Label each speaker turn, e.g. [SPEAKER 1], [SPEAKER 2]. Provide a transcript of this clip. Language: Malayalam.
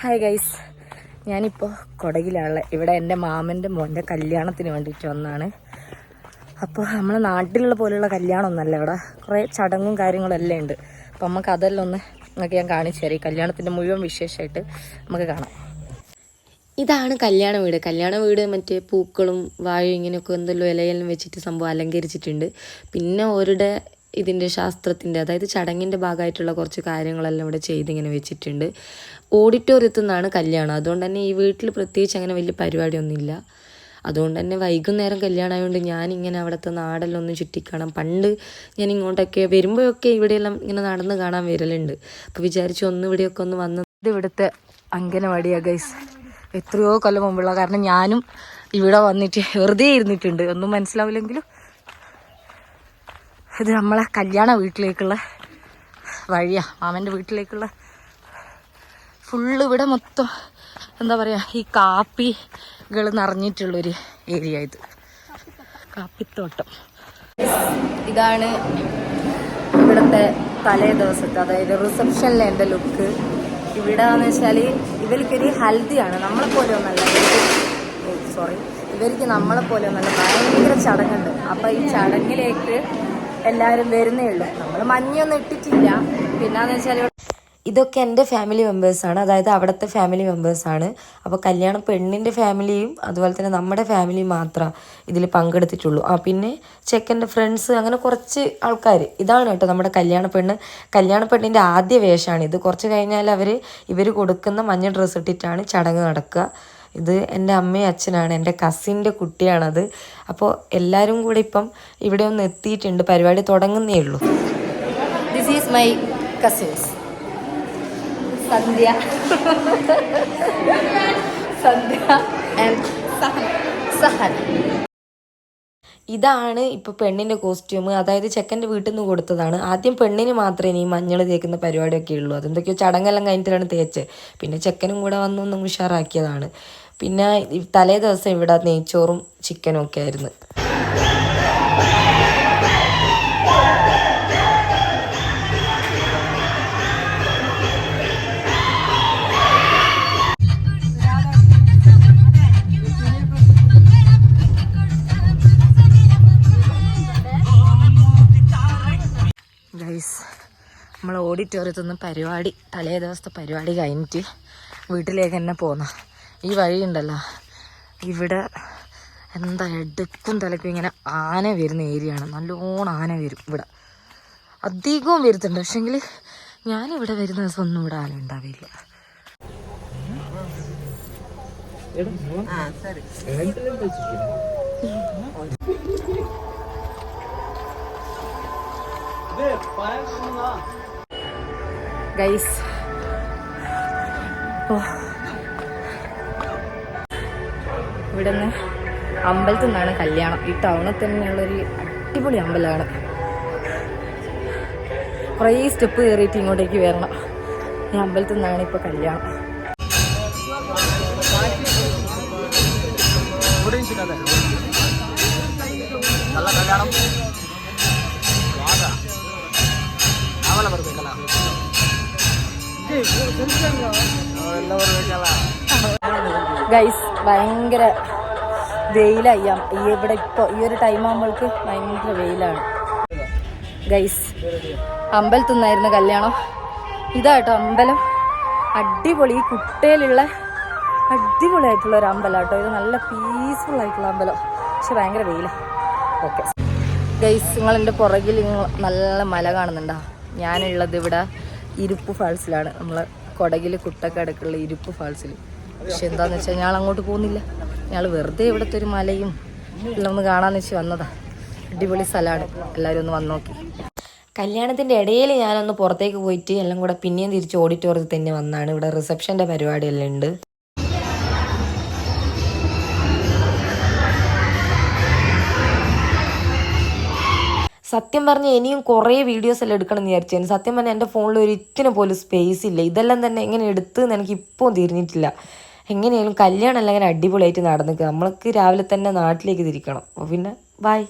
[SPEAKER 1] ഹായ് ഗൈസ് ഞാനിപ്പോൾ കൊടകിലാണ്. ഇവിടെ എന്റെ മാമന്റെ മോന്റെ കല്യാണത്തിന് വേണ്ടിയിട്ട് വന്നാണ്. അപ്പോൾ നമ്മളെ നാട്ടിലുള്ള പോലെയുള്ള കല്യാണമൊന്നല്ല ഇവിടെ. കുറേ ചടങ്ങും കാര്യങ്ങളും എല്ലാം ഉണ്ട്. അപ്പോൾ നമുക്ക് അതെല്ലാം ഒന്ന് നിങ്ങൾക്ക് ഞാൻ കാണിച്ചു തരാം. കല്യാണത്തിന്റെ മുഴുവൻ വിശേഷമായിട്ട് നമുക്ക് കാണാം.
[SPEAKER 2] ഇതാണ് കല്യാണ വീട്. കല്യാണ വീട് മറ്റേ പൂക്കളും വാഴയും ഇങ്ങനെയൊക്കെ എന്തെല്ലാം ഇലയെല്ലാം വെച്ചിട്ട് സംഭവം അലങ്കരിച്ചിട്ടുണ്ട്. പിന്നെ ഓരുടെ ഇതിന്റെ ശാസ്ത്രത്തിന്റെ അതായത് ചടങ്ങിന്റെ ഭാഗമായിട്ടുള്ള കുറച്ച് കാര്യങ്ങളെല്ലാം ഇവിടെ ചെയ്തിങ്ങനെ വെച്ചിട്ടുണ്ട്. ഓഡിറ്റോറിയത്തിൽ നിന്നാണ് കല്യാണം. അതുകൊണ്ട് തന്നെ ഈ വീട്ടിൽ പ്രത്യേകിച്ച് അങ്ങനെ വലിയ പരിപാടിയൊന്നുമില്ല. അതുകൊണ്ട് തന്നെ വൈകുന്നേരം കല്യാണമായതുകൊണ്ട് ഞാനിങ്ങനെ അവിടുത്തെ നാടെല്ലാം ഒന്ന് ചുറ്റിക്കാണാം. പണ്ട് ഞാൻ ഇങ്ങോട്ടൊക്കെ വരുമ്പോഴൊക്കെ ഇവിടെയെല്ലാം ഇങ്ങനെ നടന്ന് കാണാൻ വരലുണ്ട്. അപ്പോൾ വിചാരിച്ചു ഒന്ന് ഇവിടെയൊക്കെ ഒന്ന് വന്ന്
[SPEAKER 1] ഇത് ഇവിടുത്തെ അങ്കനവാടിയാ ഗൈസ് എത്രയോ കൊല്ലം മുമ്പുള്ള കാരണം ഞാനും ഇവിടെ വന്നിട്ട് വെറുതെ ഇരുന്നിട്ടുണ്ട്. ഒന്നും മനസ്സിലാവില്ലെങ്കിലും ഇത് നമ്മളെ കല്യാണ വീട്ടിലേക്കുള്ള വഴിയാണ് മാമന്റെ വീട്ടിലേക്കുള്ള ഫുള്ള് ഇവിടെ മൊത്തം എന്താ പറയുക ഈ കാപ്പികൾ നിറഞ്ഞിട്ടുള്ളൊരു ഏരിയ ഇത്. കാപ്പിത്തോട്ടം. ഇതാണ് ഇവിടുത്തെ തലേ ദിവസത്തെ അതായത് റിസപ്ഷനിലെ എന്റെ ലുക്ക്. ഇവിടെ എന്ന് വെച്ചാൽ ഇവർക്കൊരു ഹൽദിയാണ്. നമ്മളെപ്പോലെ ഒന്നല്ല. സോറി. ഇവർക്ക് നമ്മളെപ്പോലെ ഒന്നല്ല. ഭയങ്കര ചടങ്ങുണ്ട്. അപ്പം ഈ ചടങ്ങിലേക്ക് എല്ലാവരും വരുന്നേ ഉള്ളൂ. നമ്മൾ മഞ്ഞൊന്നും ഇട്ടിട്ടില്ല. വെച്ചാൽ
[SPEAKER 2] ഇതൊക്കെ എന്റെ ഫാമിലി മെമ്പേഴ്സാണ് അതായത് അവിടുത്തെ ഫാമിലി മെമ്പേഴ്സാണ് അപ്പോൾ കല്യാണം പെണ്ണിന്റെ ഫാമിലിയും അതുപോലെ തന്നെ നമ്മുടെ ഫാമിലിയും മാത്രം ഇതിൽ പങ്കെടുത്തിട്ടുള്ളൂ. ആ പിന്നെ ചെക്കന്റെ ഫ്രണ്ട്സ് അങ്ങനെ കുറച്ച് ആൾക്കാർ ഇതാണ് കേട്ടോ നമ്മുടെ കല്യാണ പെണ്ണ്. കല്യാണ പെണ്ണിന്റെ ആദ്യ വേഷമാണ് ഇത്. കുറച്ച് കഴിഞ്ഞാൽ അവർ ഇവർ കൊടുക്കുന്ന മഞ്ഞ ഡ്രസ്സ് ഇട്ടിട്ടാണ് ചടങ്ങ് നടക്കുക. ഇത് എന്റെ അമ്മയും അച്ഛനാണ് എന്റെ കസിന്റെ കുട്ടിയാണത്. അപ്പോൾ എല്ലാവരും കൂടെ ഇപ്പം ഇവിടെ ഒന്ന് എത്തിയിട്ടുണ്ട് പരിപാടി തുടങ്ങുന്നേ ഉള്ളൂ.
[SPEAKER 1] This is my cousins Sandhya. Sandhya and
[SPEAKER 2] ഇതാണ് ഇപ്പോൾ പെണ്ണിന്റെ കോസ്റ്റ്യൂം അതായത് ചെക്കന്റെ വീട്ടിൽ നിന്ന് കൊടുത്തതാണ്. ആദ്യം പെണ്ണിന് മാത്രമേ ഇനി മഞ്ഞൾ തേക്കുന്ന പരിപാടിയൊക്കെ ഉള്ളൂ. അതെന്തൊക്കെയോ ചടങ്ങെല്ലാം കഴിഞ്ഞിട്ടാണ് തേച്ച് പിന്നെ ചെക്കനും കൂടെ വന്നൊന്നും ഉഷാറാക്കിയതാണ്. പിന്നെ തലേ ദിവസം ഇവിടെ നെയ്ച്ചോറും ചിക്കനും ഒക്കെ ആയിരുന്നു.
[SPEAKER 1] നമ്മൾ ഓഡിറ്റോറിയത്തിൽ നിന്ന് പരിപാടി തലേ ദിവസത്തെ പരിപാടി കഴിഞ്ഞിട്ട് വീട്ടിലേക്ക് തന്നെ പോന്ന. ഈ വഴി ഉണ്ടല്ലോ ഇവിടെ എന്താ എടുക്കും തലക്കും ഇങ്ങനെ ആന വരുന്ന ഏരിയയാണ് നല്ലോണം ആന വരും ഇവിടെ. അധികവും വരുത്തുണ്ട് പക്ഷെങ്കിൽ ഞാനിവിടെ വരുന്ന ദിവസം ഒന്നും ഇവിടെ ആന ഉണ്ടാവില്ല. ഗൈസ് ഓ ഇവിടെ നിന്ന് അമ്പലത്തിൽ നിന്നാണ് കല്യാണം ഈ ടൗണിൽ തന്നെയുള്ളൊരു അടിപൊളി അമ്പലമാണ് കുറേ സ്റ്റെപ്പ് കയറിയിട്ട് ഇങ്ങോട്ടേക്ക് വരണം ഈ അമ്പലത്തിൽ നിന്നാണ് ഇപ്പോൾ കല്യാണം
[SPEAKER 3] നല്ല കല്യാണം ಆಮೇಲೆ ಬರ್ಬೇಕಲ್ಲ ಎಲ್ಲ ಬರ್ಬೇಕಲ್ಲ
[SPEAKER 1] ഗൈസ് ഭയങ്കര വെയിലായി. ഈ ഇവിടെ ഇപ്പോൾ ഈ ഒരു ടൈം ആകുമ്പോൾക്ക് ഭയങ്കര വെയിലാണ്. ഗൈസ് അമ്പലത്തിൽ നിന്നായിരുന്നു കല്യാണം. ഇതാട്ടോ അമ്പലം. അടിപൊളി. ഈ കുട്ടയിലുള്ള അടിപൊളിയായിട്ടുള്ള ഒരു അമ്പലം കേട്ടോ. ഇത് നല്ല പീസ്ഫുൾ ആയിട്ടുള്ള അമ്പലം. പക്ഷെ ഭയങ്കര വെയിലാണ് ഓക്കെ ഗൈസ് നിങ്ങൾ എന്റെ പുറകിൽ നല്ല മല കാണുന്നുണ്ടോ? ഞാനുള്ളത് ഇവിടെ ഇരുപ്പ് ഫാൾസിലാണ്. നമ്മൾ കൊടകിൽ കുട്ടക്കടക്കുള്ള ഇരുപ്പ് ഫാൾസിൽ പക്ഷെ എന്താന്ന് വെച്ചാൽ ഞാൻ അങ്ങോട്ട് പോകുന്നില്ല. ഞങ്ങൾ വെറുതെ ഇവിടുത്തെ ഒരു മലയും എല്ലാം ഒന്ന് കാണാന്ന് വെച്ച് വന്നതാ. അടിപൊളി സ്ഥലമാണ് എല്ലാവരും ഒന്ന് വന്ന് നോക്കി.
[SPEAKER 2] കല്യാണത്തിന്റെ ഇടയിൽ ഞാനൊന്ന് പുറത്തേക്ക് പോയിട്ട് എല്ലാം കൂടെ പിന്നെയും തിരിച്ച് ഓഡിറ്റോറിയത്തിൽ തന്നെ വന്നാണ്. ഇവിടെ റിസപ്ഷന്റെ പരിപാടിയെല്ലാം ഉണ്ട്. സത്യം പറഞ്ഞ് ഇനിയും കുറേ വീഡിയോസ് എല്ലാം എടുക്കണം എന്ന് വിചാരിച്ചു സത്യം പറഞ്ഞാൽ എന്റെ ഫോണിൽ ഒരു ഇറ്റിന് പോലും സ്പേസ് ഇല്ല. ഇതെല്ലാം തന്നെ എങ്ങനെ എടുത്ത് എന്ന് എനിക്ക് ഇപ്പോൾ തിരിഞ്ഞിട്ടില്ല. എങ്ങനെയായാലും കല്യാണം ഇങ്ങനെ അടിപൊളിയായിട്ട് നടന്നിക്കുക നമ്മൾക്ക് രാവിലെ തന്നെ നാട്ടിലേക്ക് തിരിക്കണം. അപ്പോൾ പിന്നെ ബൈ